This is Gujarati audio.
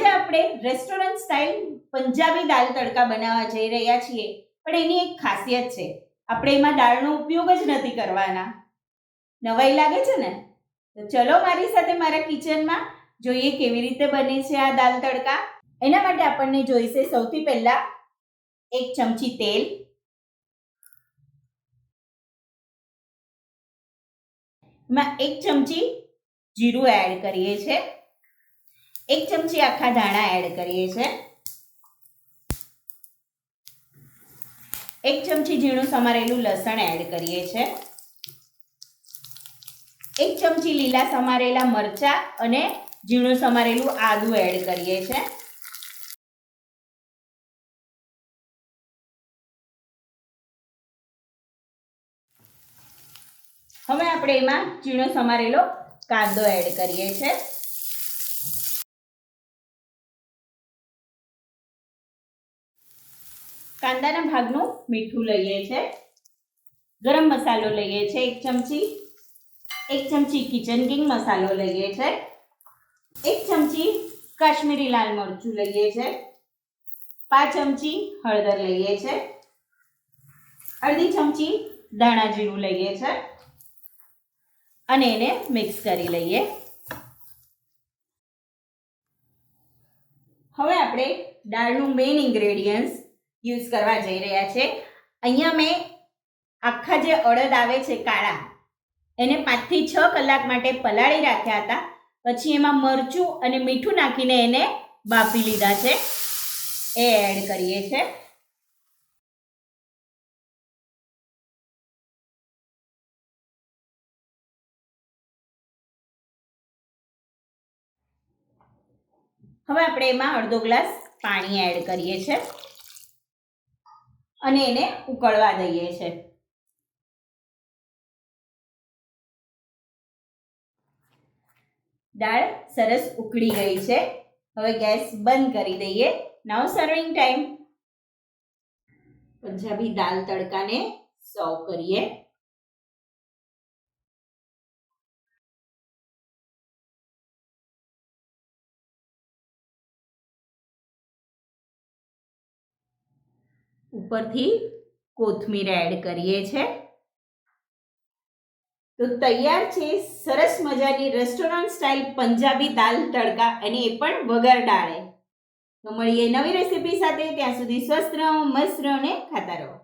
આજે આપણે રેસ્ટોરન્ટ સ્ટાઇલ પંજાબી દાલ તડકા બનાવવા જઈ રહ્યા છીએ, પણ એની એક ખાસિયત છે. આપણે એમાં દાળનો ઉપયોગ જ નથી કરવાના. નવાઈ લાગે છે ને? તો ચલો મારી સાથે મારા કિચનમાં જોઈએ કેવી રીતે બને છે આ દાલ તડકા. એના માટે આપણને જોઈશે સૌથી પહેલા એક ચમચી તેલ. એમાં એક ચમચી જીરું એડ કરીએ છે. એક ચમચી આખા ધાણા એડ કરીએ છે. એક ચમચી ઝીણું સમારેલું લસણ એડ કરીએ છે. એક ચમચી લીલા સમારેલા મરચા અને ઝીણું સમારેલું આદું એડ કરીએ છે. હવે આપણે એમાં ઝીણો સમારેલો કાંદો એડ કરીએ છે. કાંદાના ભાગનું મીઠું લઈએ છે. ગરમ મસાલો લઈએ છે એક ચમચી. એક ચમચી કિચન કિંગ મસાલો લઈએ છે. એક ચમચી કાશ્મીરી લાલ મરચું લઈએ છે. પાંચ ચમચી હળદર લઈએ છે. અડધી ચમચી ધાણા જીરું લઈએ છે. અને એને મિક્સ કરી લઈએ. હવે આપણે દાળનું મેઇન ઇન્ગ્રેડિયન્ટ્સ યુઝ કરવા જઈ રહ્યા છે. અહીંયા મેં આખા જે અડદ આવે છે, કાળા, એને પાંચથી છ કલાક માટે પલાળી રાખ્યા હતા. પછી એમાં મરચું અને મીઠું નાખીને એને બાફી લીધા છે. એ એડ કરીએ છે. હવે આપણે એમાં અડધો ગ્લાસ પાણી એડ કરીએ છે. અને એને ઉકળવા દઈએ છે. દાળ સરસ ઉકળી ગઈ છે. હવે ગેસ બંધ કરી દઈએ. નાવ સર્વિંગ ટાઈમ પંજાબી દાલ તડકાને સર્વ કરીએ. ઉપરથી કોથમીર એડ કરીએ છે. તો તૈયાર છે સરસ મજાની રેસ્ટોરન્ટ સ્ટાઇલ પંજાબી દાલ તડકા અને એ પણ વગર ડાળે તો મળીએ નવી રેસીપી સાથે, ત્યાં સુધી સ્વસ્થ રહો, મસ્ત રહો ને ખાતા રહો.